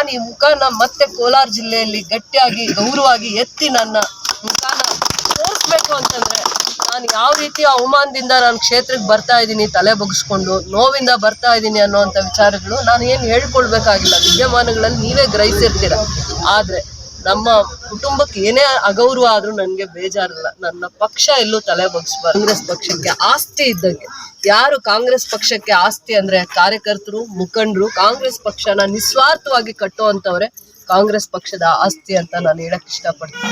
ನಾನು ಈ ಮುಖನ ಮತ್ತೆ ಕೋಲಾರ ಜಿಲ್ಲೆಯಲ್ಲಿ ಗಟ್ಟಿಯಾಗಿ ಗೌರವವಾಗಿ ಎತ್ತಿ ನನ್ನ ಮುಖಾನ ತೋರಿಸ್ಬೇಕು ಅಂತಂದ್ರೆ ನಾನು ಯಾವ ರೀತಿ ಅವಮಾನದಿಂದ ನಾನು ಕ್ಷೇತ್ರಕ್ಕೆ ಬರ್ತಾ ಇದ್ದೀನಿ, ತಲೆ ಬಗ್ಸ್ಕೊಂಡು, ನೋವಿಂದ ಬರ್ತಾ ಇದ್ದೀನಿ ಅನ್ನೋಂಥ ವಿಚಾರಗಳು ನಾನು ಏನು ಹೇಳ್ಕೊಳ್ಬೇಕಾಗಿಲ್ಲ. ವಿದ್ಯಮಾನಗಳಲ್ಲಿ ನೀವೇ ಗ್ರಹಿಸಿರ್ತೀರ. ಆದರೆ ನಮ್ಮ ಕುಟುಂಬಕ್ಕೆ ಏನೇ ಅಗೌರವ ಆದರೂ ನನಗೆ ಬೇಜಾರಿಲ್ಲ. ನನ್ನ ಪಕ್ಷ ಎಲ್ಲೂ ತಲೆ ಬಗ್ಸ್ಬಾರ್ದು. ಕಾಂಗ್ರೆಸ್ ಪಕ್ಷಕ್ಕೆ ಆಸ್ತಿ ಇದ್ದಂಗೆ. ಯಾರು ಕಾಂಗ್ರೆಸ್ ಪಕ್ಷಕ್ಕೆ ಆಸ್ತಿ ಅಂದ್ರೆ ಕಾರ್ಯಕರ್ತರು, ಮುಖಂಡರು, ಕಾಂಗ್ರೆಸ್ ಪಕ್ಷನ ನಿಸ್ವಾರ್ಥವಾಗಿ ಕಟ್ಟುವಂತವ್ರೆ ಕಾಂಗ್ರೆಸ್ ಪಕ್ಷದ ಆಸ್ತಿ ಅಂತ ನಾನು ಹೇಳಕ್ ಇಷ್ಟಪಡ್ತೀನಿ.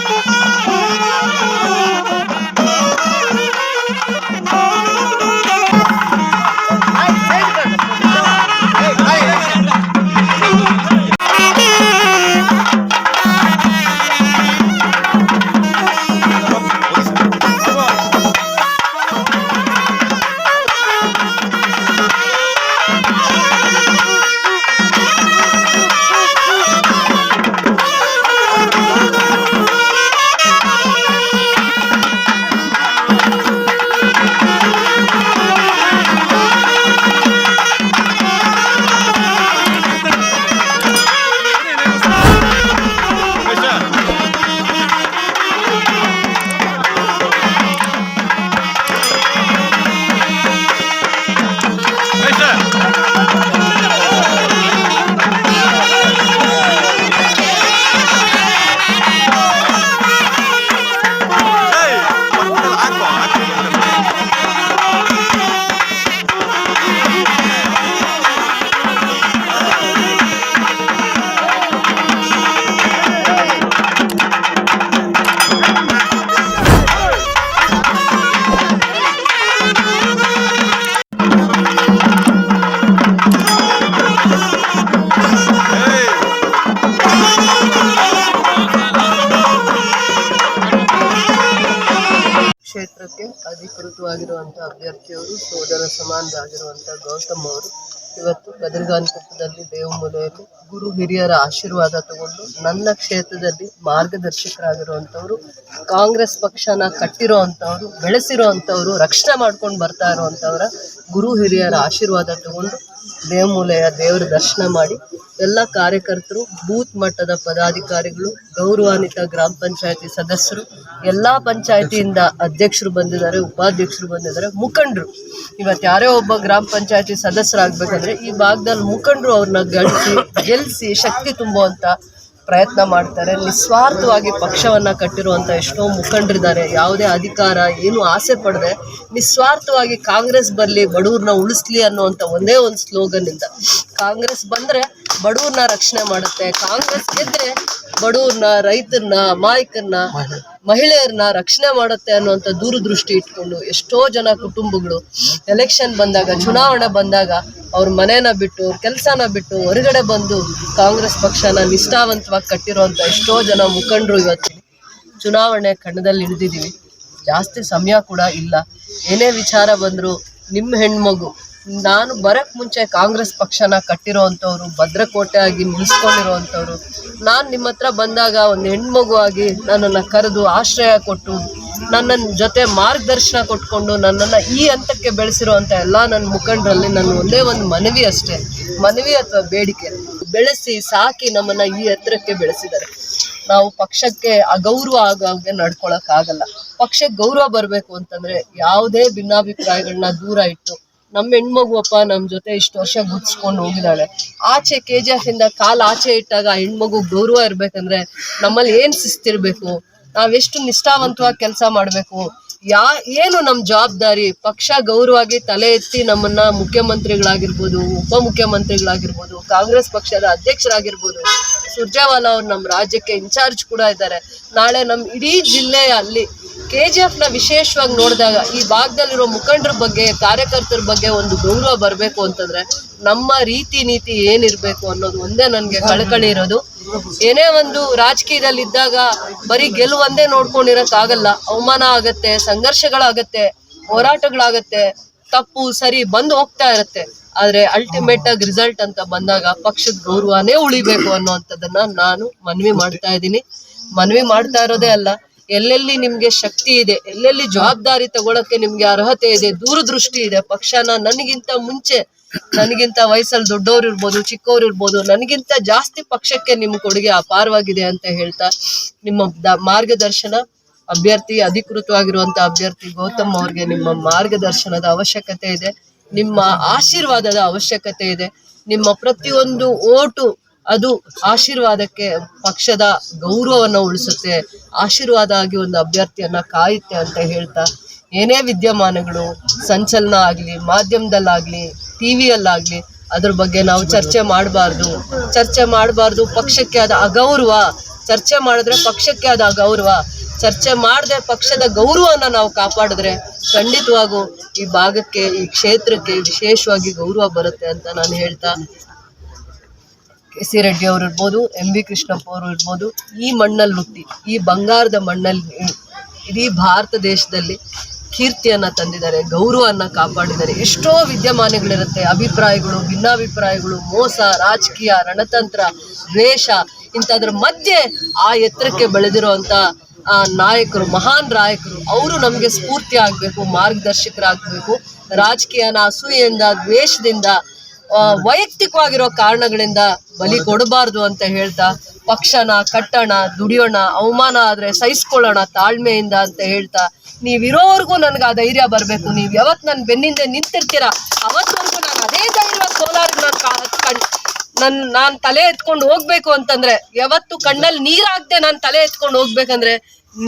ಇವತ್ತು ಕದರಿಗಾನಕೊಪ್ಪದಲ್ಲಿ ದೇವಮೂಲೆಯಲ್ಲಿ ಗುರು ಹಿರಿಯರ ಆಶೀರ್ವಾದ ತಗೊಂಡು ನನ್ನ ಕ್ಷೇತ್ರದಲ್ಲಿ ಮಾರ್ಗದರ್ಶಕರಾಗಿರುವಂಥವ್ರು, ಕಾಂಗ್ರೆಸ್ ಪಕ್ಷನ ಕಟ್ಟಿರೋ ಅಂಥವ್ರು ಬೆಳೆಸಿರೋ ಅಂಥವ್ರು ರಕ್ಷಣೆ ಮಾಡ್ಕೊಂಡು ಬರ್ತಾ ಇರುವಂಥವ್ರ ಗುರು ಹಿರಿಯರ ಆಶೀರ್ವಾದ ತಗೊಂಡು ದೇವಮೂಲೆಯ ದೇವರ ದರ್ಶನ ಮಾಡಿ ಎಲ್ಲ ಕಾರ್ಯಕರ್ತರು, ಬೂತ್ ಮಟ್ಟದ ಪದಾಧಿಕಾರಿಗಳು, ಗೌರವಾನ್ವಿತ ಗ್ರಾಮ ಪಂಚಾಯತಿ ಸದಸ್ಯರು, ಎಲ್ಲಾ ಪಂಚಾಯತಿಯಿಂದ ಅಧ್ಯಕ್ಷರು ಬಂದಿದ್ದಾರೆ, ಉಪಾಧ್ಯಕ್ಷರು ಬಂದಿದ್ದಾರೆ, ಮುಖಂಡರು. ಇವತ್ತು ಯಾರೇ ಒಬ್ಬ ಗ್ರಾಮ ಪಂಚಾಯತಿ ಸದಸ್ಯರಾಗಬೇಕಂದ್ರೆ ಈ ಭಾಗದಲ್ಲಿ ಮುಖಂಡರು ಅವ್ರನ್ನ ಗಳಿಸಿ ಗೆಲ್ಲಿಸಿ ಶಕ್ತಿ ತುಂಬುವಂತ ಪ್ರಯತ್ನ ಮಾಡ್ತಾರೆ, ನಿಸ್ವಾರ್ಥವಾಗಿ ಪಕ್ಷವನ್ನು ಕಟ್ಟಿರುವಂಥ ಎಷ್ಟೋ ಮುಖಂಡರಿದ್ದಾರೆ, ಯಾವುದೇ ಅಧಿಕಾರ, ಏನು ಆಸೆ ಪಡದೆ, ನಿಸ್ವಾರ್ಥವಾಗಿ ಕಾಂಗ್ರೆಸ್ ಬರಲಿ ಬಡವ್ರನ್ನ ಉಳಿಸ್ಲಿ ಅನ್ನುವಂಥ ಒಂದೇ ಒಂದು ಸ್ಲೋಗನ್ ಇಂದ. ಕಾಂಗ್ರೆಸ್ ಬಂದರೆ ಬಡವ್ರನ್ನ ರಕ್ಷಣೆ ಮಾಡುತ್ತೆ, ಕಾಂಗ್ರೆಸ್ ಗೆದ್ರೆ ಬಡವ್ರನ್ನ ರೈತರನ್ನ ಅಮಾಯಕರನ್ನ ಮಹಿಳೆಯರನ್ನ ರಕ್ಷಣೆ ಮಾಡುತ್ತೆ ಅನ್ನುವಂಥ ದೂರದೃಷ್ಟಿ ಇಟ್ಕೊಂಡು ಎಷ್ಟೋ ಜನ ಕುಟುಂಬಗಳು ಎಲೆಕ್ಷನ್ ಬಂದಾಗ, ಚುನಾವಣೆ ಬಂದಾಗ ಅವ್ರ ಮನೇನ ಬಿಟ್ಟು ಅವ್ರ ಕೆಲಸನ ಬಿಟ್ಟು ಹೊರಗಡೆ ಬಂದು ಕಾಂಗ್ರೆಸ್ ಪಕ್ಷನ ನಿಷ್ಠಾವಂತವಾಗಿ ಕಟ್ಟಿರುವಂಥ ಎಷ್ಟೋ ಜನ ಮುಖಂಡರು ಇವತ್ತು ಚುನಾವಣೆ ಕಣದಲ್ಲಿ ಹಿಡಿದಿದ್ದೀವಿ ಜಾಸ್ತಿ ಸಮಯ ಕೂಡ ಇಲ್ಲ. ಏನೇ ವಿಚಾರ ಬಂದರೂ ನಿಮ್ಮ ಹೆಣ್ಮಗು ನಾನು ಬರಕ್ ಮುಂಚೆ ಕಾಂಗ್ರೆಸ್ ಪಕ್ಷನ ಕಟ್ಟಿರೋ ಭದ್ರಕೋಟೆ ಆಗಿ ನಿಲ್ಲಿಸ್ಕೊಂಡಿರೋವಂಥವ್ರು ನಾನು ನಿಮ್ಮ ಹತ್ರ ಬಂದಾಗ ಒಂದು ಹೆಣ್ಮಗು ಆಗಿ ನನ್ನನ್ನು ಕರೆದು ಆಶ್ರಯ ಕೊಟ್ಟು, ನನ್ನ ಜೊತೆ ಮಾರ್ಗದರ್ಶನ ಕೊಟ್ಕೊಂಡು ನನ್ನನ್ನು ಈ ಹಂತಕ್ಕೆ ಬೆಳೆಸಿರುವಂಥ ಎಲ್ಲ ನನ್ನ ಮುಖಂಡರಲ್ಲಿ ನನ್ನ ಒಂದೇ ಒಂದು ಮನವಿ ಅಷ್ಟೇ. ಮನವಿ ಅಥವಾ ಬೇಡಿಕೆ. ಬೆಳೆಸಿ, ಸಾಕಿ ನಮ್ಮನ್ನು ಈ ಎತ್ತರಕ್ಕೆ ಬೆಳೆಸಿದ್ದಾರೆ. ನಾವು ಪಕ್ಷಕ್ಕೆ ಅಗೌರವ ಆಗೋಂಗೆ ನಡ್ಕೊಳಕ್ ಆಗಲ್ಲ. ಪಕ್ಷಕ್ಕೆ ಗೌರವ ಬರಬೇಕು ಅಂತಂದ್ರೆ ಯಾವುದೇ ಭಿನ್ನಾಭಿಪ್ರಾಯಗಳನ್ನ ದೂರ ಇಟ್ಟು ನಮ್ಮ ಹೆಣ್ಮಗುವಪ್ಪ ನಮ್ಮ ಜೊತೆ ಇಷ್ಟು ವರ್ಷ ಗುಡ್ಸ್ಕೊಂಡು ಹೋಗಿದ್ದಾಳೆ. ಆಚೆ ಕೆ ಜಿ ಎಫ್ ಇಂದ ಕಾಲ್ ಆಚೆ ಇಟ್ಟಾಗ ಆ ಹೆಣ್ಮಗು ಗೌರವ ಇರ್ಬೇಕಂದ್ರೆ ನಮ್ಮಲ್ಲಿ ಏನ್ ಶಿಸ್ತಿರ್ಬೇಕು? ನಾವೆಷ್ಟು ನಿಷ್ಠಾವಂತವಾಗಿ ಕೆಲಸ ಮಾಡಬೇಕು? ಯಾ, ಏನು ನಮ್ಮ ಜವಾಬ್ದಾರಿ? ಪಕ್ಷ ಗೌರವಾಗಿ ತಲೆ ಎತ್ತಿ ನಮ್ಮನ್ನ ಮುಖ್ಯಮಂತ್ರಿಗಳಾಗಿರ್ಬೋದು, ಉಪಮುಖ್ಯಮಂತ್ರಿಗಳಾಗಿರ್ಬೋದು, ಕಾಂಗ್ರೆಸ್ ಪಕ್ಷದ ಅಧ್ಯಕ್ಷರಾಗಿರ್ಬೋದು, ಸುರ್ಜೇವಾಲಾ ಅವ್ರು ನಮ್ಮ ರಾಜ್ಯಕ್ಕೆ ಇನ್ಚಾರ್ಜ್ ಕೂಡ ಇದ್ದಾರೆ. ನಾಳೆ ನಮ್ಮ ಇಡೀ ಜಿಲ್ಲೆಯಲ್ಲಿ ಕೆ ಜಿ ಎಫ್ನ ವಿಶೇಷವಾಗಿ ನೋಡಿದಾಗ ಈ ಭಾಗದಲ್ಲಿರೋ ಮುಖಂಡರ ಬಗ್ಗೆ, ಕಾರ್ಯಕರ್ತರ ಬಗ್ಗೆ ಒಂದು ಗೌರವ ಬರಬೇಕು ಅಂತಂದ್ರೆ ನಮ್ಮ ರೀತಿ ನೀತಿ ಏನಿರಬೇಕು ಅನ್ನೋದು ಒಂದೇ ನನಗೆ ಕಳಕಳಿ ಇರೋದು. ಏನೇ ಒಂದು ರಾಜಕೀಯದಲ್ಲಿ ಇದ್ದಾಗ ಬರೀ ಗೆಲುವಂದೇ ನೋಡ್ಕೊಂಡಿರಕ್ಕಾಗಲ್ಲ. ಅವಮಾನ ಆಗತ್ತೆ, ಸಂಘರ್ಷಗಳಾಗತ್ತೆ, ಹೋರಾಟಗಳಾಗತ್ತೆ, ತಪ್ಪು, ಸರಿ ಬಂದು ಹೋಗ್ತಾ ಇರತ್ತೆ. ಆದ್ರೆ ಅಲ್ಟಿಮೇಟ್ ಆಗಿ ರಿಸಲ್ಟ್ ಅಂತ ಬಂದಾಗ ಪಕ್ಷದ ಗೌರವನೇ ಉಳಿಬೇಕು ಅನ್ನುವಂಥದ್ದನ್ನ ನಾನು ಮನವಿ ಮಾಡ್ತಾ ಇದ್ದೀನಿ. ಮನವಿ ಮಾಡ್ತಾ ಇರೋದೇ ಅಲ್ಲ, ಎಲ್ಲೆಲ್ಲಿ ನಿಮ್ಗೆ ಶಕ್ತಿ ಇದೆ, ಎಲ್ಲೆಲ್ಲಿ ಜವಾಬ್ದಾರಿ ತಗೊಳಕ್ಕೆ ನಿಮ್ಗೆ ಅರ್ಹತೆ ಇದೆ, ದೂರದೃಷ್ಟಿ ಇದೆ, ಪಕ್ಷನ ನನಗಿಂತ ಮುಂಚೆ ನನಗಿಂತ ವಯಸ್ಸಲ್ಲಿ ದೊಡ್ಡವ್ರು ಇರ್ಬೋದು, ಚಿಕ್ಕವ್ರು ಇರ್ಬೋದು, ನನಗಿಂತ ಜಾಸ್ತಿ ಪಕ್ಷಕ್ಕೆ ನಿಮ್ಮ ಕೊಡುಗೆ ಅಪಾರವಾಗಿದೆ ಅಂತ ಹೇಳ್ತಾ ನಿಮ್ಮ ಮಾರ್ಗದರ್ಶನ ಅಭ್ಯರ್ಥಿ, ಅಧಿಕೃತವಾಗಿರುವಂತ ಅಭ್ಯರ್ಥಿ ಗೌತಮ್ ಅವ್ರಿಗೆ ನಿಮ್ಮ ಮಾರ್ಗದರ್ಶನದ ಅವಶ್ಯಕತೆ ಇದೆ. ನಿಮ್ಮ ಆಶೀರ್ವಾದದ ಅವಶ್ಯಕತೆ ಇದೆ. ನಿಮ್ಮ ಪ್ರತಿಯೊಂದು ಓಟು ಅದು ಆಶೀರ್ವಾದಕ್ಕೆ, ಪಕ್ಷದ ಗೌರವವನ್ನು ಉಳಿಸುತ್ತೆ. ಆಶೀರ್ವಾದ ಆಗಿ ಒಂದು ಅಭ್ಯರ್ಥಿಯನ್ನ ಕಾಯುತ್ತೆ ಅಂತ ಹೇಳ್ತಾ. ಏನೇ ವಿದ್ಯಮಾನಗಳು, ಸಂಚಲನ ಆಗಲಿ, ಮಾಧ್ಯಮದಲ್ಲಾಗ್ಲಿ ಟಿವಿಯಲ್ಲಾಗ್ಲಿ ಅದ್ರ ಬಗ್ಗೆ ನಾವು ಚರ್ಚೆ ಮಾಡಬಾರ್ದು. ಚರ್ಚೆ ಮಾಡಬಾರ್ದು, ಪಕ್ಷಕ್ಕೆ ಆದ ಅಗೌರವ. ಚರ್ಚೆ ಮಾಡಿದ್ರೆ ಪಕ್ಷಕ್ಕೆ ಆದ ಅಗೌರವ. ಚರ್ಚೆ ಮಾಡದೆ ಪಕ್ಷದ ಗೌರವನ ನಾವು ಕಾಪಾಡಿದ್ರೆ ಖಂಡಿತವಾಗೂ ಈ ಭಾಗಕ್ಕೆ, ಈ ಕ್ಷೇತ್ರಕ್ಕೆ ವಿಶೇಷವಾಗಿ ಗೌರವ ಬರುತ್ತೆ ಅಂತ ನಾನು ಹೇಳ್ತಾ ಕೆ ಸಿ ರೆಡ್ಡಿ ಅವರು ಇರ್ಬೋದು, ಎಂ ಬಿ ಕೃಷ್ಣಪ್ಪ ಅವರು ಇರ್ಬೋದು, ಈ ಮಣ್ಣಲ್ಲಿ ಹುಟ್ಟಿ, ಈ ಬಂಗಾರದ ಮಣ್ಣಲ್ಲಿ, ಇಡೀ ಭಾರತ ದೇಶದಲ್ಲಿ ಕೀರ್ತಿಯನ್ನ ತಂದಿದ್ದಾರೆ, ಗೌರವನ್ನ ಕಾಪಾಡಿದ್ದಾರೆ. ಎಷ್ಟೋ ವಿದ್ಯಮಾನಗಳಿರುತ್ತೆ, ಅಭಿಪ್ರಾಯಗಳು, ಭಿನ್ನಾಭಿಪ್ರಾಯಗಳು, ಮೋಸ, ರಾಜಕೀಯ, ರಣತಂತ್ರ, ದ್ವೇಷ, ಇಂಥದ್ರ ಮಧ್ಯೆ ಆ ಎತ್ತರಕ್ಕೆ ಬೆಳೆದಿರುವಂತ, ಆ ನಾಯಕರು, ಮಹಾನ್ ನಾಯಕರು ಅವರು ನಮಗೆ ಸ್ಫೂರ್ತಿ ಆಗಬೇಕು, ಮಾರ್ಗದರ್ಶಕರಾಗಬೇಕು. ರಾಜಕೀಯನ ಅಸೂಯೆಯಿಂದ, ದ್ವೇಷದಿಂದ ವೈಯಕ್ತಿಕವಾಗಿರೋ ಕಾರಣಗಳಿಂದ ಬಲಿ ಕೊಡಬಾರ್ದು ಅಂತ ಹೇಳ್ತಾ ಪಕ್ಷನ, ಕಟ್ಟೋಣ, ದುಡಿಯೋಣ, ಅವಮಾನ ಆದ್ರೆ ಸಹಿಸ್ಕೊಳ್ಳೋಣ ತಾಳ್ಮೆಯಿಂದ ಅಂತ ಹೇಳ್ತಾ ನೀವಿರೋವರೆಗೂ ನನ್ಗೆ ಆ ಧೈರ್ಯ ಬರಬೇಕು. ನೀವು ಯಾವತ್ ನನ್ನ ಬೆನ್ನಿಂದ ನಿಂತಿರ್ತೀರಾ, ಅವತ್ತವರೆಗೂ ನಾನು ಅದೇ ಧೈರ್ಯ ಸೋಲಾರ್ ನಾನು ನನ್, ನಾನ್ ತಲೆ ಎತ್ಕೊಂಡು ಹೋಗ್ಬೇಕು ಅಂತಂದ್ರೆ, ಯಾವತ್ತು ಕಣ್ಣಲ್ಲಿ ನೀರಾಗದೆ ನಾನು ತಲೆ ಎತ್ಕೊಂಡು ಹೋಗ್ಬೇಕಂದ್ರೆ,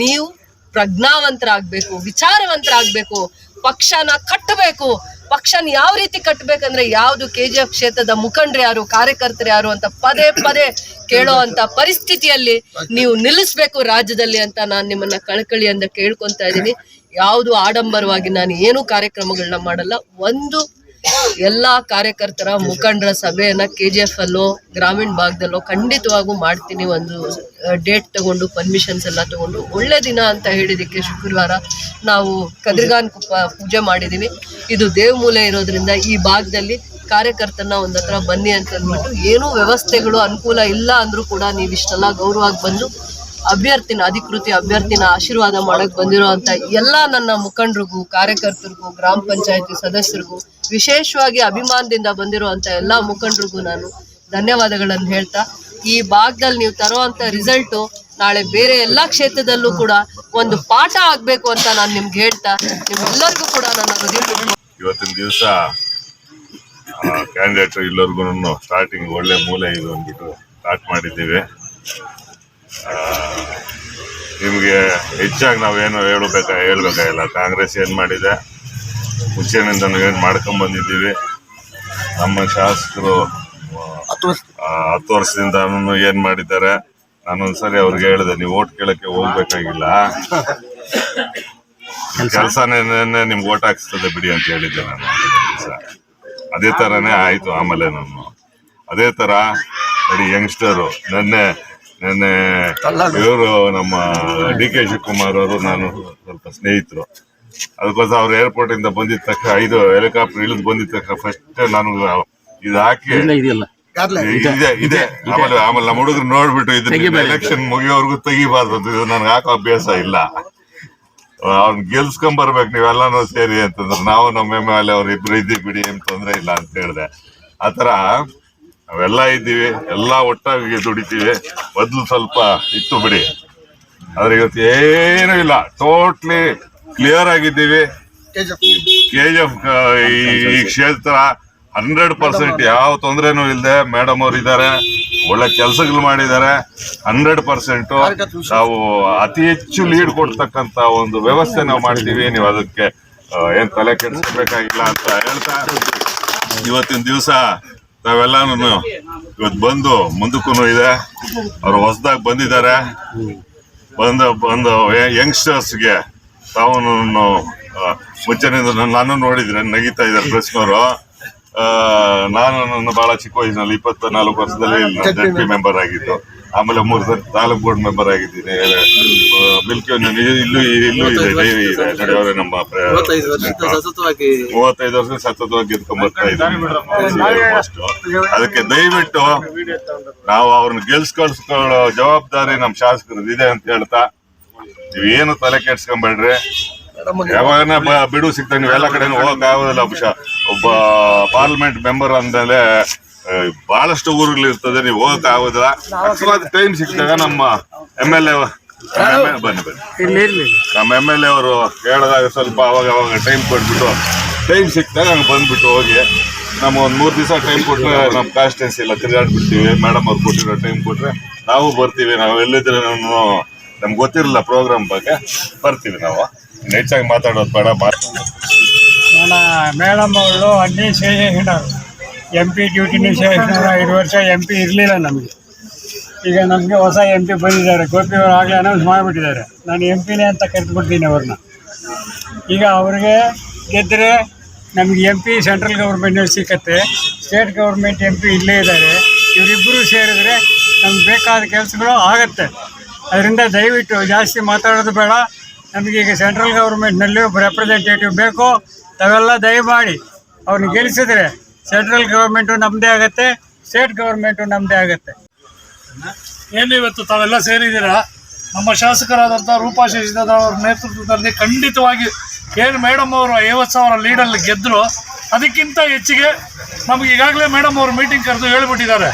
ನೀವು ಪ್ರಜ್ಞಾವಂತರಾಗ್ಬೇಕು, ವಿಚಾರವಂತರಾಗ್ಬೇಕು, ಪಕ್ಷನ ಕಟ್ಟಬೇಕು ಪಕ್ಷನ ಯಾವ ರೀತಿ ಕಟ್ಟಬೇಕಂದ್ರೆ ಯಾವ್ದು ಕೆ ಜಿ ಎಫ್ ಕ್ಷೇತ್ರದ ಮುಖಂಡ್ರು ಯಾರು, ಕಾರ್ಯಕರ್ತರು ಯಾರು ಅಂತ ಪದೇ ಪದೇ ಕೇಳೋ ಅಂತ ಪರಿಸ್ಥಿತಿಯಲ್ಲಿ ನೀವು ನಿಲ್ಲಿಸ್ಬೇಕು ರಾಜ್ಯದಲ್ಲಿ ಅಂತ ನಾನು ನಿಮ್ಮನ್ನ ಕಳಕಳಿಯಿಂದ ಕೇಳ್ಕೊಂತ ಇದ್ದೀನಿ. ಯಾವುದು ಆಡಂಬರವಾಗಿ ನಾನು ಏನು ಕಾರ್ಯಕ್ರಮಗಳನ್ನ ಮಾಡಲ್ಲ. ಒಂದು ಎಲ್ಲಾ ಕಾರ್ಯಕರ್ತರ ಮುಖಂಡರ ಸಭೆಯನ್ನ ಕೆ ಜಿ ಎಫ್ ಅಲ್ಲೋ, ಗ್ರಾಮೀಣ ಭಾಗದಲ್ಲೋ ಖಂಡಿತವಾಗೂ ಮಾಡ್ತೀನಿ ಒಂದು ಡೇಟ್ ತಗೊಂಡು ಪರ್ಮಿಷನ್ಸ್ ಎಲ್ಲ ತಗೊಂಡು, ಒಳ್ಳೆ ದಿನ ಅಂತ ಹೇಳಿದಕ್ಕೆ ಶುಕ್ರವಾರ ನಾವು ಕದ್ರಗಾನ್ ಕುಪ್ಪ ಪೂಜೆ ಮಾಡಿದೀವಿ ಇದು ದೇವಮೂಲೆ ಇರೋದ್ರಿಂದ ಈ ಭಾಗದಲ್ಲಿ ಕಾರ್ಯಕರ್ತನ ಒಂದ್ ಬನ್ನಿ ಅಂತ ಅಂದ್ಬಿಟ್ಟು ಏನೂ ವ್ಯವಸ್ಥೆಗಳು ಅನುಕೂಲ ಇಲ್ಲ ಅಂದ್ರೂ ಕೂಡ ನೀವು ಇಷ್ಟೆಲ್ಲ ಗೌರವವಾಗಿ ಬಂದು ಅಭ್ಯರ್ಥಿನ, ಅಧಿಕೃತ ಅಭ್ಯರ್ಥಿನ ಆಶೀರ್ವಾದ ಮಾಡಕ್ ಬಂದಿರುವಂತ ಎಲ್ಲಾ ನನ್ನ ಮುಖಂಡರಿಗೂ, ಕಾರ್ಯಕರ್ತರಿಗೂ, ಗ್ರಾಮ ಪಂಚಾಯತಿ ಸದಸ್ಯರಿಗೂ, ವಿಶೇಷವಾಗಿ ಅಭಿಮಾನದಿಂದ ಬಂದಿರುವಂತ ಎಲ್ಲಾ ಮುಖಂಡರಿಗೂ ನಾನು ಧನ್ಯವಾದಗಳನ್ನು ಹೇಳ್ತಾ, ಈ ಭಾಗದಲ್ಲಿ ನೀವು ತರುವಂತ ರಿಸಲ್ಟ್ ನಾಳೆ ಬೇರೆ ಎಲ್ಲಾ ಕ್ಷೇತ್ರದಲ್ಲೂ ಕೂಡ ಒಂದು ಪಾಠ ಆಗ್ಬೇಕು ಅಂತ ನಾನು ನಿಮ್ಗೆ ಹೇಳ್ತಾ ನಿಮ್ಗೆಲ್ಲರಿಗೂ ಕೂಡ ನನ್ನ ಇವತ್ತಿನ ದಿವಸ ಕ್ಯಾಂಡಿಡೇಟ್ ಎಲ್ಲರಿಗೂ ಸ್ಟಾರ್ಟಿಂಗ್ ಒಳ್ಳೆ ಮೂಲೆ ಇದು ಅಂದ್ಬಿಟ್ಟು ಸ್ಟಾರ್ಟ್ ಮಾಡಿದ್ದೀವಿ. ನಿಮಗೆ ಹೆಚ್ಚಾಗಿ ನಾವೇನು ಹೇಳಬೇಕಾ ಹೇಳ್ಬೇಕಾಗಿಲ್ಲ ಕಾಂಗ್ರೆಸ್ ಏನು ಮಾಡಿದೆ? ಮುಂಚೆನಿಂದ ಏನು ಮಾಡ್ಕೊಂಬಂದಿದ್ದೀವಿ ನಮ್ಮ ಶಾಸಕರು ಹತ್ತು ವರ್ಷದಿಂದ ಏನು ಮಾಡಿದ್ದಾರೆ? ನಾನೊಂದ್ಸರಿ ಅವ್ರಿಗೆ ಹೇಳಿದೆ, ನೀವು ಓಟ್ ಕೇಳೋಕ್ಕೆ ಹೋಗ್ಬೇಕಾಗಿಲ್ಲ. ಕೆಲಸನೇ ನಿಮ್ಗೆ ಓಟ್ ಹಾಕ್ಸ್ತದೆ ಬಿಡಿ ಅಂತ ಹೇಳಿದ್ದೆ ನಾನು ಅದೇ ತರನೇ ಆಯಿತು ಆಮೇಲೆ ನಾನು. ಅದೇ ತರ, ನೋಡಿ ಯಂಗ್ಸ್ಟರು ನೆನ್ನೆ ನೆನ್ನೆ ಇವರು ನಮ್ಮ ಡಿ ಕೆ ಶಿವಕುಮಾರ್ ಅವರು ನಾನು ಸ್ವಲ್ಪ ಸ್ನೇಹಿತರು. ಅದಕ್ಕೋಸ್ಕರ ಅವ್ರು ಏರ್ಪೋರ್ಟ್ ಇಂದ ಬಂದಿದ ತಕ್ಷಣ ಐದು ಹೆಲಿಕಾಪ್ಟರ್ ಇಳಿದು ಬಂದಿದ ತಕ್ಷಣ ಫಸ್ಟ್ ನಾನು ಇದು ಹಾಕಿ ಇದೆ ಇದೆ ಆಮೇಲೆ ಆಮೇಲೆ ನಮ್ಮ ಹುಡುಗರು ನೋಡ್ಬಿಟ್ಟು ಇದ್ರ ಎಲೆಕ್ಷನ್ ಮುಗಿಯೋವರೆಗೂ ತೆಗಿಬಾರ್ದು ಇದು ನನ್ಗೆ ಹಾಕೋ ಅಭ್ಯಾಸ ಇಲ್ಲ. ಅವ್ನ್ ಗೆಲ್ಸ್ಕೊಂಡ್ ಬರ್ಬೇಕು ನೀವೆಲ್ಲಾನು ಸೇರಿ ಅಂತಂದ್ರೆ. ನಾವು ನಮ್ಮ ಮೇಲೆ ಅವ್ರ ಇಬ್ರು ಇದ್ದೀವಿ ಬಿಡಿ ಏನ್ ತೊಂದ್ರೆ ಇಲ್ಲ ಅಂತ ಹೇಳಿದೆ. ಆತರ ನಾವೆಲ್ಲ ಇದ್ದೀವಿ, ಎಲ್ಲ ಒಟ್ಟಾಗಿ ದುಡಿತೀವಿ. ಮೊದಲು ಸ್ವಲ್ಪ ಇತ್ತು ಬಿಡಿ. ಆದ್ರೆ ಇವತ್ತು ಏನೂ ಇಲ್ಲ. ಟೋಟ್ಲಿ ಕ್ಲಿಯರ್ ಆಗಿದ್ದೀವಿ. ಕೆ ಜಿ ಎಫ್ ಈ ಕ್ಷೇತ್ರ ಹಂಡ್ರೆಡ್ ಪರ್ಸೆಂಟ್ ಯಾವ ತೊಂದರೆನೂ ಇಲ್ಲದೆ ಮೇಡಮ್ ಅವ್ರು ಇದ್ದಾರೆ. ಒಳ್ಳೆ ಕೆಲಸಗಳು ಮಾಡಿದ್ದಾರೆ. ಹಂಡ್ರೆಡ್ ಪರ್ಸೆಂಟ್ ನಾವು ಅತಿ ಹೆಚ್ಚು ಲೀಡ್ ಕೊಡ್ತಕ್ಕಂತ ಒಂದು ವ್ಯವಸ್ಥೆ ನಾವು ಮಾಡಿದೀವಿ ನೀವು ಅದಕ್ಕೆ ಏನ್ ತಲೆ ಕೆಡಿಸ್ಬೇಕಾಗಿಲ್ಲ ಅಂತ ಹೇಳ್ತಾ, ಇವತ್ತಿನ ದಿವಸ ನಾವೆಲ್ಲಾನು ಇವತ್ತು ಬಂದು ಮುಂದಕ್ಕೂ ಇದೆ. ಅವ್ರು ಹೊಸದಾಗಿ ಬಂದಿದ್ದಾರೆ. ಬಂದ ಬಂದ ಯಂಗ್ಸ್ಟರ್ಸ್ಗೆ ತಾವು ಮುಂಚೆನಿಂದ ನಾನು ನೋಡಿದ್ರೆ ನಗಿತಾ ಇದ್ದಾರೆ ಪ್ರೆಸ್ನವರು. ನಾನು ನನ್ನ ಬಹಳ ಚಿಕ್ಕ ವಯಸ್ಸಿನಲ್ಲಿ ಇಪ್ಪತ್ತ ನಾಲ್ಕು ವರ್ಷದಲ್ಲಿ ಪಿ ಮೆಂಬರ್ ಆಗಿದ್ದು. ಆಮೇಲೆ ಮೂರು ಸರ್ ತಾಲೂಕ್ ಬೋರ್ಡ್ ಮೆಂಬರ್ ಆಗಿದ್ದೀನಿ. ಮಿಲ್ಕಿ ಇಲ್ಲೂ ಇಲ್ಲೂ ಇದೆ ಡೈರಿ ಇದೆ. ನೋಡಿ ನಮ್ಮ ಮೂವತ್ತೈದು ವರ್ಷ ಸತತವಾಗಿ ಬರ್ತಾ. ಅದಕ್ಕೆ ದಯವಿಟ್ಟು ನಾವು ಅವ್ರನ್ನ ಗೆಲ್ಸ್ಕೊಳ್ಸ್ಕೊಳ್ಳೋ ಜವಾಬ್ದಾರಿ ನಮ್ಮ ಶಾಸಕರದ್ದು ಇದೆ ಅಂತ ಹೇಳ್ತಾ ನೀವ್ ಏನು ತಲೆ ಕೆಡ್ಸ್ಕೊಂಬೇಡ್ರಿ. ಯಾವಾಗನ ಬಿಡು ಸಿಗ್ತಾ ನೀವೆಲ್ಲ ಎಲ್ಲ ಕಡೆ ಹೋಗಕ್ ಆಗೋದಿಲ್ಲ ಒಬ್ಬ ಪಾರ್ಲಿಮೆಂಟ್ ಮೆಂಬರ್ ಅಂದಮೇಲೆ ಬಹಳಷ್ಟು ಊರುಗಳು ಇರ್ತದೆ ನೀವು ಹೋಗಕ್ ಆಗೋದಿಲ್ಲ. ಅಕಸ್ಮಾತ್ ಟೈಮ್ ಸಿಕ್ಕಿದಾಗ ನಮ್ಮ ಎಂ ಎಲ್ ಎ ಬನ್ನಿ ಬನ್ನಿ. ನಮ್ಮ ಎಂ ಎಲ್ ಎ ಅವರು ಹೇಳಿದಾಗ ಸ್ವಲ್ಪ ಅವಾಗ ಅವಾಗ ಟೈಮ್ ಕೊಟ್ಬಿಟ್ಟು ಟೈಮ್ ಸಿಕ್ಕಿದಾಗ ಹಂಗೆ ಬಂದ್ಬಿಟ್ಟು ಹೋಗಿ ನಮ್ಮ ಒಂದು ಮೂರು ದಿವಸ ಟೈಮ್ ಕೊಟ್ಟರೆ ನಮ್ಮ ಕಾನ್ಸ್ಟೆನ್ಸಿ ಇಲ್ಲ ತಿರುಗಾಡ್ಬಿಡ್ತೀವಿ. ಮೇಡಮ್ ಅವ್ರು ಕೊಟ್ಟಿರೋ ಟೈಮ್ ಕೊಟ್ಟರೆ ನಾವು ಬರ್ತೀವಿ. ನಾವು ಎಲ್ಲಿದ್ರೆ ನಮ್ಗೆ ಗೊತ್ತಿರಲಿಲ್ಲ ಪ್ರೋಗ್ರಾಮ್ ಬಗ್ಗೆ. ಬರ್ತೀವಿ ನಾವು. ಹೆಚ್ಚಾಗಿ ಮಾತಾಡೋದು ಬೇಡ ಮಾತಾಡೋದು ಮೇಡಮ್ ಅವಳು ಅಡ್ಡಿ ಸೇರಿ ಹಿಡೋರು ಎಂ ಪಿ ಡ್ಯೂಟಿನೂ ಸೇರಿಸಿದ್ರೆ ಐದು ವರ್ಷ ಎಂ ಪಿ ಇರಲಿಲ್ಲ ನಮಗೆ. ಈಗ ನಮಗೆ ಹೊಸ ಎಂ ಪಿ ಬಂದಿದ್ದಾರೆ. ಗೋಪಿ ಅವರು ಆಗಲೇ ಅನೌನ್ಸ್ ಮಾಡಿಬಿಟ್ಟಿದ್ದಾರೆ. ನಾನು ಎಂ ಪಿನೇ ಅಂತ ಕರೆದುಬಿಡ್ತೀನಿ ಅವ್ರನ್ನ. ಈಗ ಅವ್ರಿಗೆ ಗೆದ್ದರೆ ನಮಗೆ ಎಂ ಪಿ ಸೆಂಟ್ರಲ್ ಗೌರ್ಮೆಂಟಲ್ಲಿ ಸಿಕ್ಕತ್ತೆ. ಸ್ಟೇಟ್ ಗೌರ್ಮೆಂಟ್ ಎಂ ಪಿ ಇಲ್ಲೇ ಇದ್ದಾರೆ. ಇವರಿಬ್ಬರು ಸೇರಿದರೆ ನಮ್ಗೆ ಬೇಕಾದ ಕೆಲಸಗಳು ಆಗತ್ತೆ. ಅದರಿಂದ ದಯವಿಟ್ಟು ಜಾಸ್ತಿ ಮಾತಾಡೋದು ಬೇಡ. ನಮಗೆ ಈಗ ಸೆಂಟ್ರಲ್ ಗೌರ್ಮೆಂಟ್ನಲ್ಲಿ ಒಬ್ಬ ರೆಪ್ರೆಸೆಂಟೇಟಿವ್ ಬೇಕು. ತಾವೆಲ್ಲ ದಯಮಾಡಿ ಅವ್ರನ್ನ ಗೆಲ್ಲಿಸಿದ್ರೆ ಸೆಂಟ್ರಲ್ ಗೌರ್ಮೆಂಟು ನಮ್ಮದೇ ಆಗುತ್ತೆ ಸ್ಟೇಟ್ ಗೌರ್ಮೆಂಟು ನಮ್ಮದೇ ಆಗುತ್ತೆ. ಏನು ಇವತ್ತು ತಾವೆಲ್ಲ ಸೇರಿದ್ದೀರಾ? ನಮ್ಮ ಶಾಸಕರಾದಂಥ ರೂಪಾ ಶಶಿಧರ್ ಅವರ ನೇತೃತ್ವದಲ್ಲಿ ಖಂಡಿತವಾಗಿ ಏನು ಮೇಡಮ್ ಅವರು ಐವತ್ತು ಸಾವಿರ ಲೀಡಲ್ಲಿ ಗೆದ್ದರು ಅದಕ್ಕಿಂತ ಹೆಚ್ಚಿಗೆ ನಮ್ಗೆ ಈಗಾಗಲೇ ಮೇಡಮ್ ಅವರು ಮೀಟಿಂಗ್ ಕರೆದು ಹೇಳಿಬಿಟ್ಟಿದ್ದಾರೆ.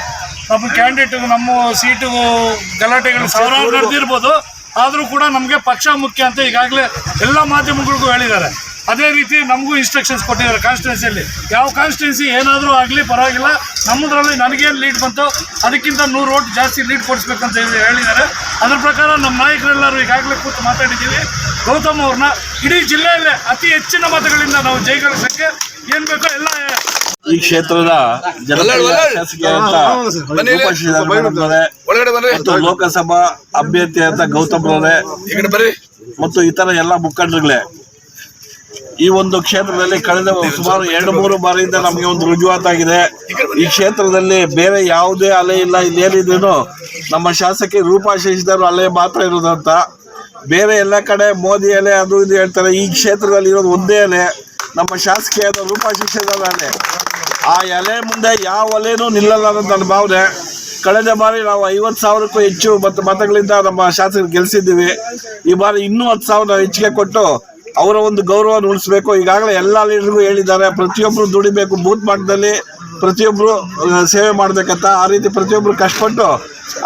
ನಮ್ಮ ಕ್ಯಾಂಡಿಡೇಟ್ಗೂ ನಮ್ಮ ಸೀಟಿಗೂ ಗಲಾಟೆಗಳು ಸಾವಿರಾರು ನಡೆದಿರ್ಬೋದು. ಆದರೂ ಕೂಡ ನಮಗೆ ಪಕ್ಷ ಮುಖ್ಯ ಅಂತ ಈಗಾಗಲೇ ಎಲ್ಲ ಮಾಧ್ಯಮಗಳಿಗೂ ಹೇಳಿದ್ದಾರೆ. ಅದೇ ರೀತಿ ನಮಗೂ ಇನ್ಸ್ಟ್ರಕ್ಷನ್ಸ್ ಕೊಟ್ಟಿದ್ದಾರೆ ಕಾನ್ಸ್ಟಿಟ್ಯೂನ್ಸಿಯಲ್ಲಿ ಯಾವ ಕಾನ್ಸ್ಟಿಟ್ಯೂನ್ಸಿ ಏನಾದರೂ ಆಗಲಿ ಪರವಾಗಿಲ್ಲ ನಮ್ಮದ್ರಲ್ಲಿ ನನಗೇನು ಲೀಡ್ ಬಂತು ಅದಕ್ಕಿಂತ ನೂರು ಓಟ್ ಜಾಸ್ತಿ ಲೀಡ್ ಕೊಡಿಸ್ಬೇಕಂತ ಹೇಳಿ ಹೇಳಿದ್ದಾರೆ. ಅದರ ಪ್ರಕಾರ ನಮ್ಮ ನಾಯಕರೆಲ್ಲರೂ ಈಗಾಗಲೇ ಕೂತು ಮಾತಾಡಿದ್ದೀವಿ. ಗೌತಮ್ ಅವ್ರನ್ನ ಇಡೀ ಜಿಲ್ಲೆಯಲ್ಲೇ ಅತಿ ಹೆಚ್ಚಿನ ಮತಗಳಿಂದ ನಾವು ಜಯಗಳಿಸೋಕ್ಕೆ ಏನು ಬೇಕೋ ಎಲ್ಲ ಈ ಕ್ಷೇತ್ರದ ಮತ್ತು ಲೋಕಸಭಾ ಅಭ್ಯರ್ಥಿ ಅಂತ ಗೌತಮ್ ಅವರೇ ಮತ್ತು ಇತರ ಎಲ್ಲ ಮುಖಂಡರುಗಳೇ ಈ ಒಂದು ಕ್ಷೇತ್ರದಲ್ಲಿ ಕಳೆದ ಸುಮಾರು ಎರಡು, ಮೂರು ಬಾರಿಯಿಂದ ನಮಗೆ ಒಂದು ರುಜುವಾತಾಗಿದೆ. ಈ ಕ್ಷೇತ್ರದಲ್ಲಿ ಬೇರೆ ಯಾವುದೇ ಅಲೆ ಇಲ್ಲ. ಇಲ್ಲೇನಿದ್ರು ನಮ್ಮ ಶಾಸಕಿ ರೂಪಾ ಅಲೆ ಮಾತ್ರ ಇರೋದಂತ ಬೇರೆ ಎಲ್ಲ ಕಡೆ ಮೋದಿ ಅಲೆ ಅದು ಇದು ಹೇಳ್ತಾರೆ. ಈ ಕ್ಷೇತ್ರದಲ್ಲಿ ಇರೋದು ಒಂದೇ ಅಲೆ. ನಮ್ಮ ಶಾಸಕಿಯಾದ ರೂಪಾ ಶಶಿಧರ್ ಅಲೆ. ಆ ಎಲೆ ಮುಂದೆ ಯಾವ ಅಲೆನೂ ನಿಲ್ಲಲ್ಲ ಅನ್ನೋದು ನನ್ನ ಭಾವನೆ. ಕಳೆದ ಬಾರಿ ನಾವು ಐವತ್ತು ಸಾವಿರಕ್ಕೂ ಹೆಚ್ಚು ಮತ ಮತಗಳಿಂದ ನಮ್ಮ ಶಾಸಕರು ಗೆಲ್ಲಿಸಿದ್ದೀವಿ ಈ ಬಾರಿ ಇನ್ನೂ ಹತ್ತು ಸಾವಿರ ಹೆಚ್ಚಿಗೆ ಕೊಟ್ಟು ಅವರ ಒಂದು ಗೌರವ ಉಳಿಸಬೇಕು. ಈಗಾಗಲೇ ಎಲ್ಲ ಲೀಡರ್ಗೂ ಹೇಳಿದ್ದಾರೆ ಪ್ರತಿಯೊಬ್ಬರು ದುಡಿಬೇಕು, ಬೂತ್ ಮಟ್ಟದಲ್ಲಿ ಪ್ರತಿಯೊಬ್ಬರು ಸೇವೆ ಮಾಡಬೇಕಂತ. ಆ ರೀತಿ ಪ್ರತಿಯೊಬ್ಬರು ಕಷ್ಟಪಟ್ಟು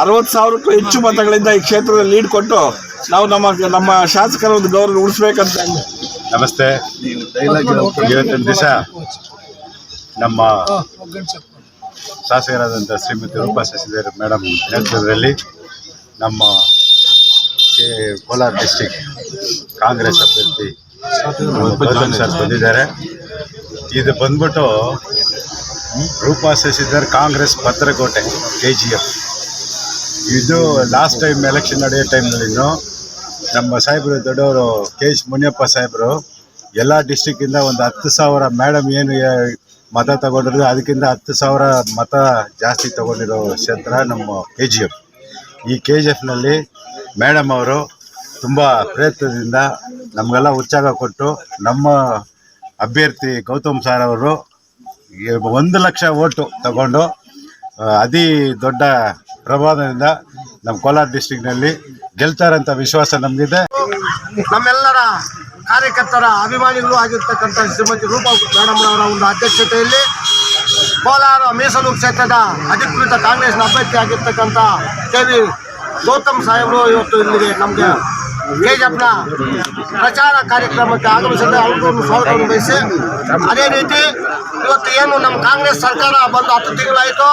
ಅರವತ್ತು ಸಾವಿರಕ್ಕೂ ಹೆಚ್ಚು ಮತಗಳಿಂದ ಈ ಕ್ಷೇತ್ರದಲ್ಲಿ ಲೀಡ್ ಕೊಟ್ಟು ನಾವು ನಮ್ಮ ನಮ್ಮ ಶಾಸಕರ ಒಂದು ಗೌರವ ಉಳಿಸ್ಬೇಕಂತ ನಮಸ್ತೆ. ದಿವಸ ನಮ್ಮ ಶಾಸಕರಾದಂಥ ಶ್ರೀಮತಿ ರೂಪಾ ಶಶಿಧರ್ ಮೇಡಮ್ ನೇತೃತ್ವದಲ್ಲಿ ನಮ್ಮ ಕೋಲಾರ ಡಿಸ್ಟಿಕ್ ಕಾಂಗ್ರೆಸ್ ಅಭ್ಯರ್ಥಿ ಸರ್ ಬಂದಿದ್ದಾರೆ. ಇದು ಬಂದ್ಬಿಟ್ಟು ರೂಪಾ ಶಶಿಧರ್ ಕಾಂಗ್ರೆಸ್ ಭದ್ರಕೋಟೆ ಕೆ ಜಿ ಎಫ್ ಇದು ಲಾಸ್ಟ್ ಟೈಮ್ ಎಲೆಕ್ಷನ್ ನಡೆಯೋ ಟೈಮ್ನಲ್ಲಿನೂ ನಮ್ಮ ಸಾಹೇಬರು ದೊಡ್ಡವರು ಕೆ ಎಚ್ ಮುನಿಯಪ್ಪ ಸಾಹೇಬರು ಎಲ್ಲ ಡಿಸ್ಟಿಕ್ಕಿಂದ ಒಂದು ಹತ್ತು ಸಾವಿರ ಮೇಡಮ್ ಏನು ಮತ ತಗೊಂಡಿರೋದು ಅದಕ್ಕಿಂತ ಹತ್ತು ಸಾವಿರ ಮತ ಜಾಸ್ತಿ ತಗೊಂಡಿರೋ ಕ್ಷೇತ್ರ ನಮ್ಮ ಕೆ ಜಿ ಎಫ್ ಈ ಕೆ ಜಿ ಎಫ್ನಲ್ಲಿ ಮೇಡಮ್ ಅವರು ತುಂಬ ಪ್ರಯತ್ನದಿಂದ ನಮಗೆಲ್ಲ ಉತ್ಸಾಹ ಕೊಟ್ಟು ನಮ್ಮ ಅಭ್ಯರ್ಥಿ ಗೌತಮ್ ಸಾರ್ ಅವರು ಒಂದು ಲಕ್ಷ ಓಟು ತಗೊಂಡು ಅತಿ ದೊಡ್ಡ ಪ್ರಭಾವದಿಂದ ನಮ್ಮ ಕೋಲಾರ ಡಿಸ್ಟಿಕ್ನಲ್ಲಿ ಗೆಲ್ತಾರಂತ ವಿಶ್ವಾಸ ನಮಗಿದೆ. ನಮ್ಮೆಲ್ಲರ ಕಾರ್ಯಕರ್ತರ ಅಭಿಮಾನಿಗಳು ಆಗಿರ್ತಕ್ಕಂಥ ಶ್ರೀಮತಿ ರೂಪಾ ಮೇಡಮ್ ಅವರ ಒಂದು ಅಧ್ಯಕ್ಷತೆಯಲ್ಲಿ ಕೋಲಾರ ಮೀಸಲು ಕ್ಷೇತ್ರದ ಅಧಿಕೃತ ಕಾಂಗ್ರೆಸ್ನ ಅಭ್ಯರ್ಥಿ ಆಗಿರ್ತಕ್ಕಂಥ ಕೆ ಗೌತಮ್ ಸಾಹೇಬರು ಇವತ್ತು ಇಲ್ಲಿಗೆ ನಮಗೆ ಕೆಜಿಎಫ್ನ ಪ್ರಚಾರ ಕಾರ್ಯಕ್ರಮಕ್ಕೆ ಆಗಮಿಸಿದ್ರೆ ಅವ್ರಿಗೂ ಸ್ವಾಗತವನ್ನು ಬಯಸಿ ಅದೇ ರೀತಿ ಇವತ್ತು ಏನು ನಮ್ಮ ಕಾಂಗ್ರೆಸ್ ಸರ್ಕಾರ ಬಂದು ಹತ್ತು ತಿಂಗಳಾಯಿತು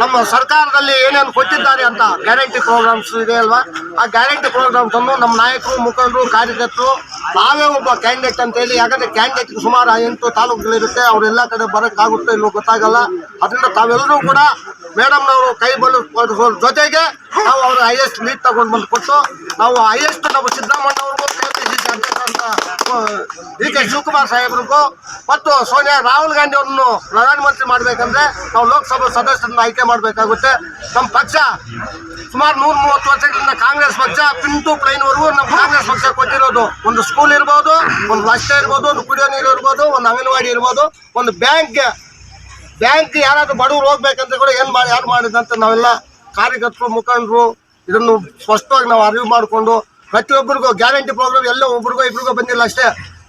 ನಮ್ಮ ಸರ್ಕಾರದಲ್ಲಿ ಏನೇನು ಕೊಟ್ಟಿದ್ದಾರೆ ಅಂತ ಗ್ಯಾರಂಟಿ ಪ್ರೋಗ್ರಾಮ್ಸ್ ಇದೆ ಅಲ್ವಾ? ಆ ಗ್ಯಾರಂಟಿ ಪ್ರೋಗ್ರಾಮ್ಸ್ ಅನ್ನು ನಮ್ಮ ನಾಯಕರು, ಮುಖಂಡರು, ಕಾರ್ಯಕರ್ತರು, ನಾವೇ ಒಬ್ಬ ಕ್ಯಾಂಡಿಡೇಟ್ ಅಂತ ಹೇಳಿ, ಯಾಕಂದ್ರೆ ಕ್ಯಾಂಡಿಡೇಟ್ ಸುಮಾರು ಎಂಟು ತಾಲೂಕುಗಳಿರುತ್ತೆ ಅವರೆಲ್ಲ ಕಡೆ ಬರೋಕ್ಕಾಗುತ್ತೋ ಇಲ್ಲೋ ಗೊತ್ತಾಗಲ್ಲ. ಅದರಿಂದ ತಾವೆಲ್ಲರೂ ಕೂಡ ಮೇಡಮ್ನವರು ಕೈ ಬಲ ಜೊತೆಗೆ ನಾವು ಅವ್ರ ಹೈಯೆಸ್ಟ್ ಲೀಡ್ ತಗೊಂಡು ಬಂದು ಕೊಟ್ಟು, ನಾವು ಹೈಯೆಸ್ಟ್ ನಮ್ಮ ಸಿದ್ದರಾಮಣ್ಣವ್ರಿಗೂ ಡಿ ಕೆ ಶಿವಕುಮಾರ್ ಸಾಹೇಬ್ರಿಗೂ ಮತ್ತು ಸೋನಿಯಾ ರಾಹುಲ್ ಗಾಂಧಿ ಅವರನ್ನು ಪ್ರಧಾನಮಂತ್ರಿ ಮಾಡಬೇಕಂದ್ರೆ ನಾವು ಲೋಕಸಭಾ ಸದಸ್ಯರನ್ನ ಆಯ್ಕೆ ಮಾಡಬೇಕಾಗುತ್ತೆ. ನಮ್ಮ ಪಕ್ಷ ಸುಮಾರು ನೂರ ಮೂವತ್ತು ವರ್ಷಗಳಿಂದ ಕಾಂಗ್ರೆಸ್ ಪಕ್ಷ ಪಿನ್ ಟು ಪ್ಲೈನ್ವರೆಗೂ ನಮ್ಮ ಕಾಂಗ್ರೆಸ್ ಪಕ್ಷ ಕೊಟ್ಟಿರೋದು. ಒಂದು ಸ್ಕೂಲ್ ಇರ್ಬೋದು, ಒಂದು ರಸ್ತೆ ಇರ್ಬೋದು, ಒಂದು ಕುಡಿಯೋ ನೀರು ಇರ್ಬೋದು, ಒಂದು ಅಂಗನವಾಡಿ ಇರ್ಬೋದು, ಒಂದು ಬ್ಯಾಂಕ್ ಬ್ಯಾಂಕ್ ಯಾರಾದ್ರೂ ಬಡವರು ಹೋಗ್ಬೇಕಂತ ಕೂಡ ಏನು ಮಾಡಿ ಯಾರು ಮಾಡಿದಂತ ನಾವೆಲ್ಲ ಕಾರ್ಯಕರ್ತರು, ಮುಖಂಡರು ಇದನ್ನು ಸ್ಪಷ್ಟವಾಗಿ ನಾವು ಅರಿವು ಮಾಡಿಕೊಂಡು ಪ್ರತಿಯೊಬ್ಬರಿಗೂ ಗ್ಯಾರಂಟಿ ಪ್ರಾಬ್ಲಮ್ ಎಲ್ಲ ಒಬ್ರಿಗೋ ಇಬ್ರಿಗೋ ಬಂದಿಲ್ಲ ಅಷ್ಟೇ.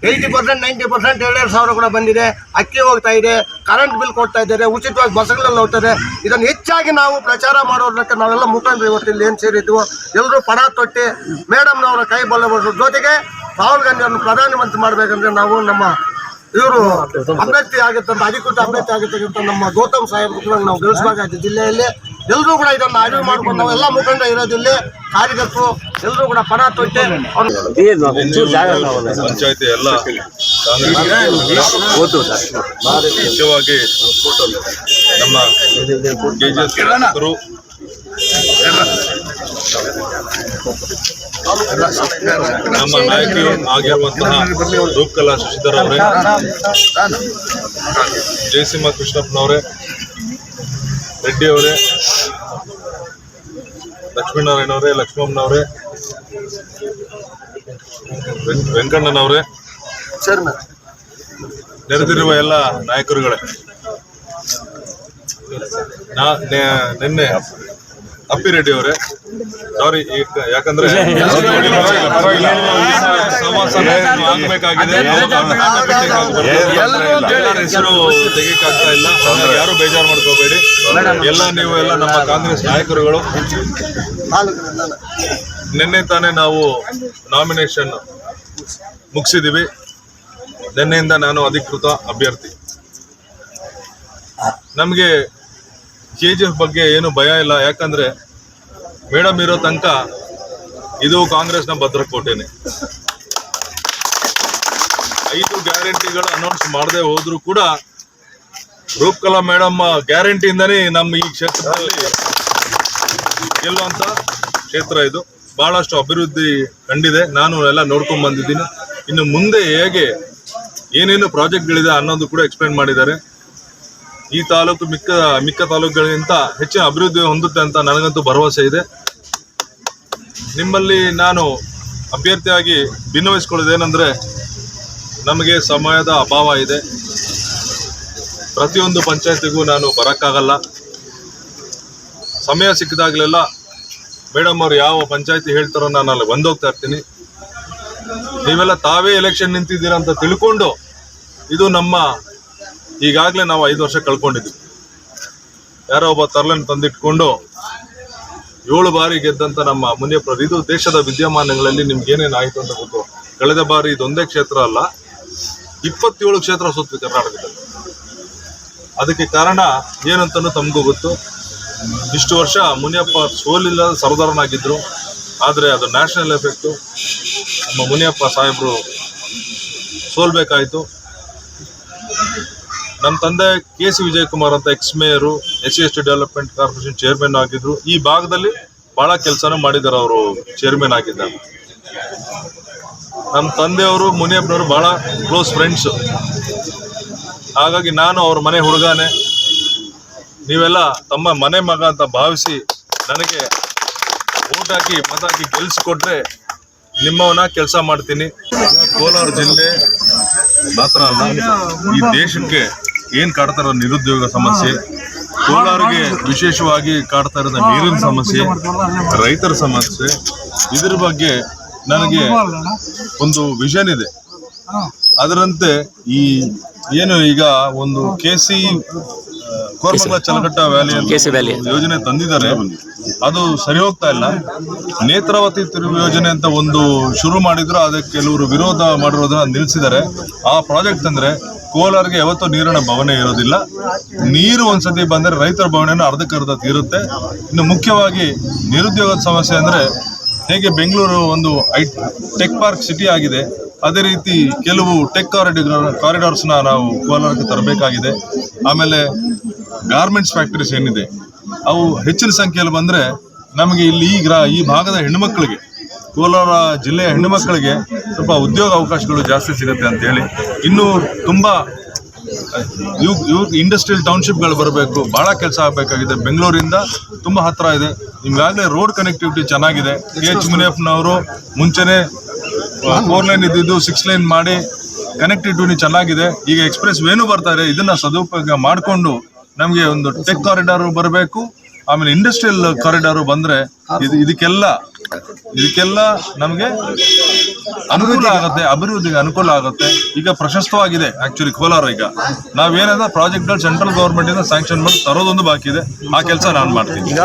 ಏಯ್ಟಿ ಪರ್ಸೆಂಟ್ ನೈಂಟಿ ಪರ್ಸೆಂಟ್ ಎರಡೆರಡು ಸಾವಿರ ಕೂಡ ಬಂದಿದೆ. ಅಕ್ಕಿ ಹೋಗ್ತಾ ಇದೆ ಕರೆಂಟ್ ಬಿಲ್ ಕೊಡ್ತಾ ಇದ್ದಾರೆ, ಉಚಿತವಾಗಿ ಬಸ್ಗಳಲ್ಲಿ ಹೋಗ್ತಾರೆ. ಇದನ್ನು ಹೆಚ್ಚಾಗಿ ನಾವು ಪ್ರಚಾರ ಮಾಡೋದಕ್ಕೆ ನಾವೆಲ್ಲ ಮುಖಂಡರು ಇವತ್ತಿಲ್ಲಿ ಏನು ಸೇರಿದ್ವು? ಎಲ್ಲರೂ ಪಣ ತೊಟ್ಟಿ ಮೇಡಮ್ನವರ ಕೈ ಬಲಬಹುದು ಜೊತೆಗೆ ರಾಹುಲ್ ಅವರನ್ನು ಪ್ರಧಾನಮಂತ್ರಿ ಮಾಡಬೇಕಂದ್ರೆ ನಾವು ನಮ್ಮ ಇವರು ಅಭ್ಯರ್ಥಿ ಆಗುತ್ತಂತ ಅಧಿಕೃತ ಅಭ್ಯರ್ಥಿ ಆಗಿರ್ತಕ್ಕಂಥ ನಮ್ಮ ಗೌತಮ್ ಸಾಹೇಬ್ ಕೂಡ ನಾವು ಗೆಲ್ಲಿಸಬೇಕಾಗಿದೆ ಜಿಲ್ಲೆಯಲ್ಲಿ ಎಲ್ಲರೂ ಕೂಡ ಇದನ್ನು ಅರಿವು ಮಾಡ್ಕೊಂಡು ನಾವು ಎಲ್ಲ ಮುಖಂಡ ಇರೋದಿಲ್ಲಿ ಕಾರ್ಯಕರ್ತರು ಎಲ್ಲರೂ ಕೂಡ ಪಣ ತೊಟ್ಟೆ ಅವ್ರು ಪಂಚಾಯತಿ ಎಲ್ಲ ಮುಖ್ಯವಾಗಿ ನಮ್ಮ ನಮ್ಮ ನಾಯಕರು ಆಗಿರುವಂತಹ ರೂಪಕಲಾ ಶಶಿಧರ್ ಅವರೇ ಜಯಸಿಂಹ ಕೃಷ್ಣಪ್ಪನವರೇ ರೆಡ್ಡಿ ಅವರೇ, ಲಕ್ಷ್ಮೀನಾರಾಯಣ ಅವರೇ ಲಕ್ಷ್ಮಮ್ಮನವರೇ ವೆಂಕಣ್ಣನವರೇ ನೆರೆದಿರುವ ಎಲ್ಲ ನಾಯಕರುಗಳೇ. ನಾ, ನೆ- ನಿನ್ನೆ ಅಪ್ಪಿರೆಡ್ಡಿ ಅವರೇ. ಸಾರಿ ಯಾಕಂದ್ರೆ ಆಗ್ಬೇಕಾಗಿದೆ? ಎಲ್ಲರ ಹೆಸರು ತೆಗಿಕಾಗ್ತಾ ಇಲ್ಲ ಯಾರು ಬೇಜಾರು ಮಾಡ್ಕೋಬೇಡಿ. ಎಲ್ಲ ನೀವು ಎಲ್ಲ ನಮ್ಮ ಕಾಂಗ್ರೆಸ್ ನಾಯಕರುಗಳು. ನಿನ್ನೆ ತಾನೇ ನಾವು ನಾಮಿನೇಷನ್ ಮುಗಿಸಿದೀವಿ. ನಿನ್ನೆಯಿಂದ ನಾನು ಅಧಿಕೃತ ಅಭ್ಯರ್ಥಿ. ನಮಗೆ ಕೆ ಬಗ್ಗೆ ಏನು ಭಯ ಇಲ್ಲ. ಯಾಕಂದ್ರೆ ಮೇಡಮ್ ಇರೋ ತನಕ ಇದು ಕಾಂಗ್ರೆಸ್ನ ಭದ್ರಕೋಟೆನೆ. ಐದು ಗ್ಯಾರಂಟಿಗಳು ಅನೌನ್ಸ್ ಮಾಡದೆ ಹೋದ್ರು ಕೂಡ ರೂಪಕಲಾ ಮೇಡಮ್ ಗ್ಯಾರಂಟಿಯಿಂದನೇ ನಮ್ಮ ಈ ಕ್ಷೇತ್ರದಲ್ಲಿ ಗೆಲ್ಲುವಂತ ಕ್ಷೇತ್ರ ಇದು. ಬಹಳಷ್ಟು ಅಭಿವೃದ್ಧಿ ಕಂಡಿದೆ. ನಾನು ಎಲ್ಲ ನೋಡ್ಕೊಂಡ್ ಬಂದಿದ್ದೀನಿ. ಇನ್ನು ಮುಂದೆ ಹೇಗೆ ಏನೇನು ಪ್ರಾಜೆಕ್ಟ್ಗಳಿದೆ ಅನ್ನೋದು ಕೂಡ ಎಕ್ಸ್ಪ್ಲೇನ್ ಮಾಡಿದ್ದಾರೆ. ಈ ತಾಲೂಕು ಮಿಕ್ಕ ಮಿಕ್ಕ ತಾಲೂಕುಗಳಿಗಿಂತ ಹೆಚ್ಚಿನ ಅಭಿವೃದ್ಧಿ ಹೊಂದುತ್ತೆ ಅಂತ ನನಗಂತೂ ಭರವಸೆ ಇದೆ. ನಿಮ್ಮಲ್ಲಿ ನಾನು ಅಭ್ಯರ್ಥಿಯಾಗಿ ಭಿನ್ನವಹಿಸ್ಕೊಳ್ಳೋದೇನೆಂದರೆ ನಮಗೆ ಸಮಯದ ಅಭಾವ ಇದೆ. ಪ್ರತಿಯೊಂದು ಪಂಚಾಯತಿಗೂ ನಾನು ಬರೋಕ್ಕಾಗಲ್ಲ. ಸಮಯ ಸಿಕ್ಕಿದಾಗಲೆಲ್ಲ ಮೇಡಮ್ ಅವ್ರು ಯಾವ ಪಂಚಾಯತಿ ಹೇಳ್ತಾರೋ ನಾನು ಅಲ್ಲಿ ಬಂದೋಗ್ತಾ ಇರ್ತೀನಿ. ನೀವೆಲ್ಲ ತಾವೇ ಎಲೆಕ್ಷನ್ ನಿಂತಿದ್ದೀರಾ ಅಂತ ತಿಳ್ಕೊಂಡು ಇದು ನಮ್ಮ ಈಗಾಗಲೇ ನಾವು ಐದು ವರ್ಷ ಕಳ್ಕೊಂಡಿದ್ವಿ ಯಾರೋ ಒಬ್ಬ ತರ್ಲನ್ ತಂದಿಟ್ಕೊಂಡು ಏಳು ಬಾರಿ ಗೆದ್ದಂತ ನಮ್ಮ ಮುನಿಯಪ್ಪರು ಇದು ದೇಶದ ವಿದ್ಯಮಾನಗಳಲ್ಲಿ ನಿಮ್ಗೆ ಏನೇನು ಆಯ್ತು ಅಂತ ಗೊತ್ತು. ಕಳೆದ ಬಾರಿ ಇದೊಂದೇ ಕ್ಷೇತ್ರ ಅಲ್ಲ, ಇಪ್ಪತ್ತೇಳು ಕ್ಷೇತ್ರ ಸುತ್ತು ಕರ್ನಾಟಕದಲ್ಲಿ. ಅದಕ್ಕೆ ಕಾರಣ ಏನಂತನೂ ತಮಗೂ ಗೊತ್ತು. ಇಷ್ಟು ವರ್ಷ ಮುನಿಯಪ್ಪ ಸೋಲಿಲ್ಲದ ಸರದಾರನಾಗಿದ್ದರು ಆದರೆ ಅದು ನ್ಯಾಷನಲ್ ಎಫೆಕ್ಟು. ನಮ್ಮ ಮುನಿಯಪ್ಪ ಸಾಹೇಬರು ಸೋಲ್ಬೇಕಾಯ್ತು. ನಮ್ಮ ತಂದೆ ಕೆ ಸಿ ವಿಜಯಕುಮಾರ್ ಅಂತ ex mayor S S T development corporation chairman ಆಗಿದ್ರು. ಈ ಭಾಗದಲ್ಲಿ ಬಹಳ ಕೆಲಸನೂ ಮಾಡಿದ್ದಾರೆ ಅವರು ಚೇರ್ಮನ್ ಆಗಿದ್ದಾರೆ. ನಮ್ಮ ತಂದೆಯವರು, ಮುನಿಯಪ್ಪನವರು ಬಹಳ ಕ್ಲೋಸ್ ಫ್ರೆಂಡ್ಸ್ ಹಾಗಾಗಿ ನಾನು ಅವ್ರ ಮನೆ ಹುಡುಗಾನೆ. ನೀವೆಲ್ಲ ತಮ್ಮ ಮನೆ ಮಗ ಅಂತ ಭಾವಿಸಿ ನನಗೆ ಓಟ್ ಹಾಕಿ, ಮತ ಹಾಕಿ ಗೆಲ್ಸಿಕೊಟ್ರೆ ನಿಮ್ಮವನ ಕೆಲಸ ಮಾಡ್ತೀನಿ. ಕೋಲಾರ ಜಿಲ್ಲೆ ಮಾತ್ರ ಅಲ್ಲ, ಈ ದೇಶಕ್ಕೆ ಏನ್ ಕಾಡ್ತಾ ಇರೋ ನಿರುದ್ಯೋಗ ಸಮಸ್ಯೆ. ಕೋಲಾರಿಗೆ ವಿಶೇಷವಾಗಿ ಕಾಡ್ತಾ ಇರೋದ ನೀರಿನ ಸಮಸ್ಯೆ ರೈತರ ಸಮಸ್ಯೆ. ಇದ್ರ ಬಗ್ಗೆ ನನಗೆ ಒಂದು ವಿಷನ್ ಇದೆ. ಅದರಂತೆ ಈ ಏನು ಈಗ ಒಂದು K C Koramangala Challaghatta valley ಅಂತ ಯೋಜನೆ ತಂದಿದ್ದಾರೆ. ಅದು ಸರಿ ಹೋಗ್ತಾ ಇಲ್ಲ. ನೇತ್ರಾವತಿ ತಿರುವು ಯೋಜನೆ ಅಂತ ಒಂದು ಶುರು ಮಾಡಿದ್ರು ಅದಕ್ಕೆ ಕೆಲವರು ವಿರೋಧ ಮಾಡಿರೋದನ್ನ ನಿಲ್ಲಿಸಿದ್ದಾರೆ ಆ ಪ್ರಾಜೆಕ್ಟ್ ಅಂದ್ರೆ ಕೋಲಾರ್ಗೆ ಯಾವತ್ತೂ ನೀರಿನ ಭವನೆ ಇರೋದಿಲ್ಲ. ನೀರು ಒಂದ್ಸತಿ ಬಂದರೆ ರೈತರ ಭವನೆಯನ್ನು ಅರ್ಧಕ್ಕರ್ಧ ತೀರುತ್ತೆ. ಇನ್ನು ಮುಖ್ಯವಾಗಿ ನಿರುದ್ಯೋಗದ ಸಮಸ್ಯೆ ಅಂದ್ರೆ ಹೇಗೆ ಬೆಂಗಳೂರು ಒಂದು ಐ ಟೆಕ್ ಪಾರ್ಕ್ ಸಿಟಿ ಆಗಿದೆ. ಅದೇ ರೀತಿ ಕೆಲವು ಟೆಕ್ ಕಾರಿಡಾರ್ ಕಾರಿಡಾರ್ಸ್ನ ನಾವು ಕೋಲಾರಕ್ಕೆ ತರಬೇಕಾಗಿದೆ. ಆಮೇಲೆ ಗಾರ್ಮೆಂಟ್ಸ್ ಫ್ಯಾಕ್ಟರೀಸ್ ಏನಿದೆ, ಅವು ಹೆಚ್ಚಿನ ಸಂಖ್ಯೆಯಲ್ಲಿ ಬಂದರೆ ನಮಗೆ ಇಲ್ಲಿ ಈ ಗ್ರಾ ಈ ಭಾಗದ ಹೆಣ್ಣುಮಕ್ಕಳಿಗೆ ಕೋಲಾರ ಜಿಲ್ಲೆಯ ಹೆಣ್ಣುಮಕ್ಕಳಿಗೆ ಸ್ವಲ್ಪ ಉದ್ಯೋಗ ಅವಕಾಶಗಳು ಜಾಸ್ತಿ ಸಿಗುತ್ತೆ ಅಂತ ಹೇಳಿ. ತುಂಬ ತುಂಬಾ, ಇವ್ ಇವ್ ಇಂಡಸ್ಟ್ರಿಯಲ್ ಟೌನ್ಶಿಪ್ಗಳು ಬರಬೇಕು ಭಾಳ ಕೆಲಸ ಆಗಬೇಕಾಗಿದೆ. ಬೆಂಗಳೂರಿಂದ ತುಂಬ ಹತ್ತಿರ ಇದೆ. ಈಗಾಗಲೇ ರೋಡ್ ಕನೆಕ್ಟಿವಿಟಿ ಚೆನ್ನಾಗಿದೆ. ಕೆ ಎಚ್ ಮುನಿಯಪ್ಪನವರು ಮುಂಚೆನೆ ಫೋರ್ ಲೈನ್ ಇದ್ದಿದ್ದು ಸಿಕ್ಸ್ ಲೈನ್ ಮಾಡಿ ಕನೆಕ್ಟಿವಿಟಿ ಚೆನ್ನಾಗಿದೆ. ಈಗ ಎಕ್ಸ್ಪ್ರೆಸ್ ವೇನು ಬರ್ತಾರೆ ಇದನ್ನ ಸದುಪಯೋಗ ಮಾಡಿಕೊಂಡು ನಮಗೆ ಒಂದು ಟೆಕ್ ಕಾರಿಡಾರ್ ಬರಬೇಕು. ಆಮೇಲೆ ಇಂಡಸ್ಟ್ರಿಯಲ್ ಕಾರಿಡಾರ್ ಬಂದ್ರೆ ಇದು ಇದಕ್ಕೆಲ್ಲ ಇದಕ್ಕೆಲ್ಲ ನಮಗೆ ಅನುಕೂಲ ಆಗುತ್ತೆ, ಅಭಿವೃದ್ಧಿಗೆ ಅನುಕೂಲ ಆಗುತ್ತೆ. ಈಗ ಪ್ರಶಸ್ತವಾಗಿದೆ ಆಕ್ಚುಲಿ ಕೋಲಾರ ಈಗ. ನಾವೇನಾದ್ರೆ ಪ್ರಾಜೆಕ್ಟ್ಗಳು ಸೆಂಟ್ರಲ್ ಗೌರ್ಮೆಂಟ್ ಇಂದ ಸ್ಯಾಂಕ್ಷನ್ ಮಾಡಿ ತರೋದೊಂದು ಬಾಕಿ ಇದೆ. ಆ ಕೆಲಸ ನಾನು ಮಾಡ್ತೀನಿ.